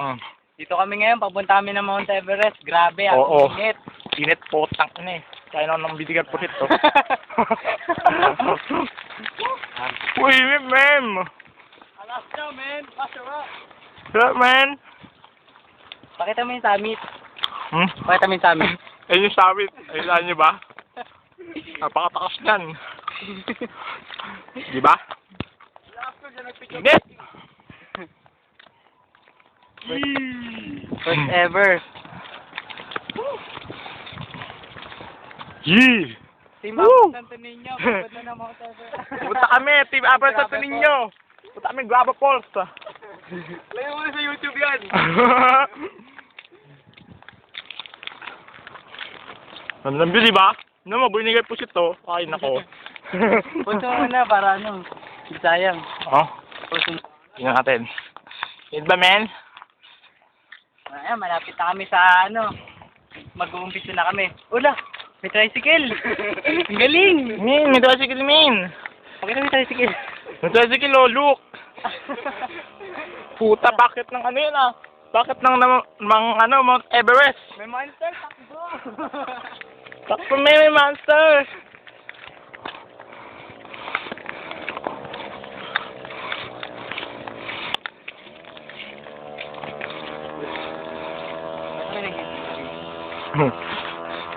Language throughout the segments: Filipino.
Mm. Dito kami ngayon, papunta kami ng Mount Everest. Grabe, ang Oo. init. Init po, tang na eh. Kaya na nang bibigat po ito. Uy, mem. Alaska, man. Pasara. What's man? Pakita mo yung summit. Hmm? Pakita mo yung summit. Ayun yung sabit. Ayun saan nyo ba? Napakatakas niyan. Di ba? Init! First ever. Yee! Team Woo! Up Santo Niño, papunta na Mount Everest. Punta kami, Team Abra sa Tuninyo. Punta kami, Guava Falls. Layo mo na sa YouTube yan. Nambi, di ba? No, mabunigay po ito. Ay, nako. Punta mo na para ano. Sayang. oh, tingnan natin. Yun ba, men? Ayan, malapit na kami sa ano. Mag-uumpisa na kami. Ula, may tricycle. Ang galing. Min, may tricycle, min. Pakita mo yung tricycle. May tricycle, oh, look. Puta, bakit ng ano yun, ah? Bakit ng, ng, ng ano, Mount Everest? May monster, takbo. Takpo may, may monster.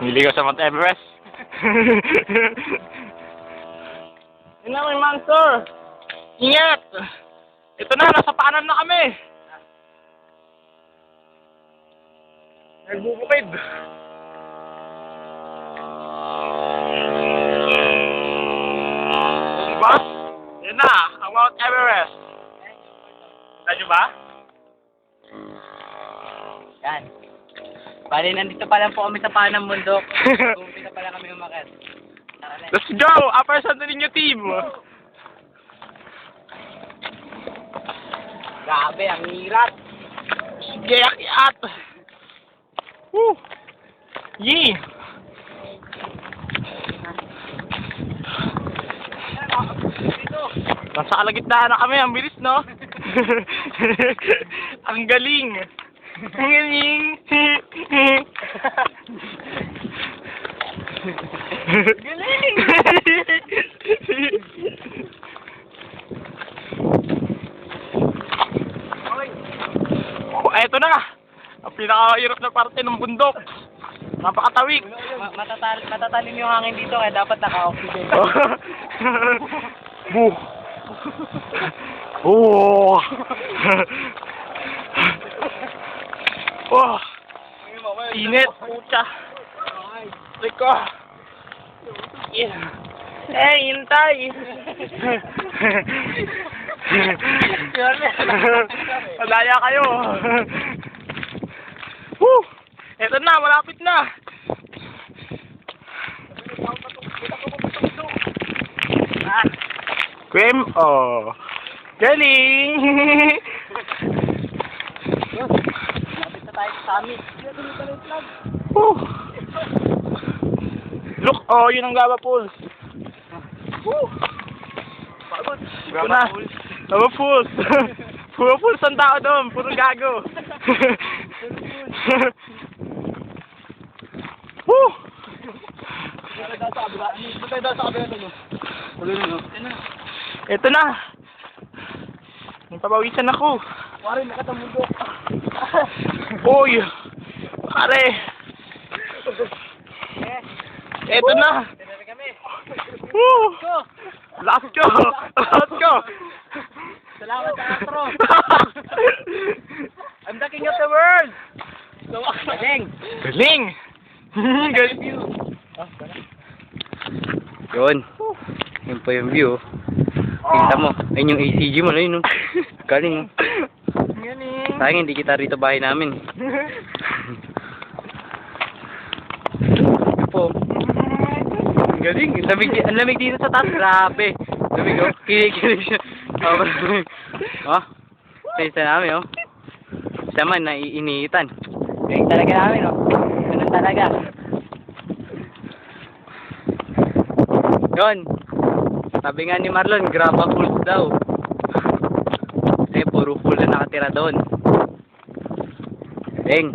Ka sa Mount Everest. Yun na, may monster. Ingat! Ito na, nasa paanan na kami. Nagbubukid. Diba? Yan na, ang Mount Everest. Kita nyo ba? Yan. Bali, nandito pa lang po kami sa panang bundok. Uumpisa pa lang kami na. Let's go! Upper Santo Niño team! Grabe, ang hirap. Sige, akyat! Woo! Yee! Nasa kalagitnaan na kami, ang bilis, no? ang galing! Ang galing! Galing! oh, eto na! Ang pinakahirap na parte ng bundok. Napakatawik. Ma- matatal matatalim yung hangin dito kaya dapat naka-oxygen. Bu. Oh. oh. Init, pucha. Riko. Yeah. Eh, hintay. Madaya kayo. Woo! Eto na, malapit na. Ah. Cream, oh. Galing! Lapit na tayo sa summit. Woo! Look, oh, yun ang Gaba Pools. Woo! Ito na. Gaba Pools. Puro Pools ang tao doon. Puro gago. Woo! Ito na. Napapawisan ako. Pare, nakatamundok. Uy! Pare! Ito na! Woo! Last go! Last go! Salamat sa Astro. I'm the king of the world. Galing. Galing! Galing! Yun. Yun po yung view. Kita mo. Ayun yung ACG mo. Ayun, no? Galing? Galing! Sayang hindi kita rito bahay namin. Ito po. Ang galing. Ang lamig, ang lamig dito sa taas. Grabe. Lamig, oh. Kinikilig siya. Oh. Isa namin, oh. Isa man, naiinitan. Galing talaga namin, oh. Ganun talaga. Yun. Sabi nga ni Marlon, graba pools daw. Eh, puro pool na nakatira doon. Beng.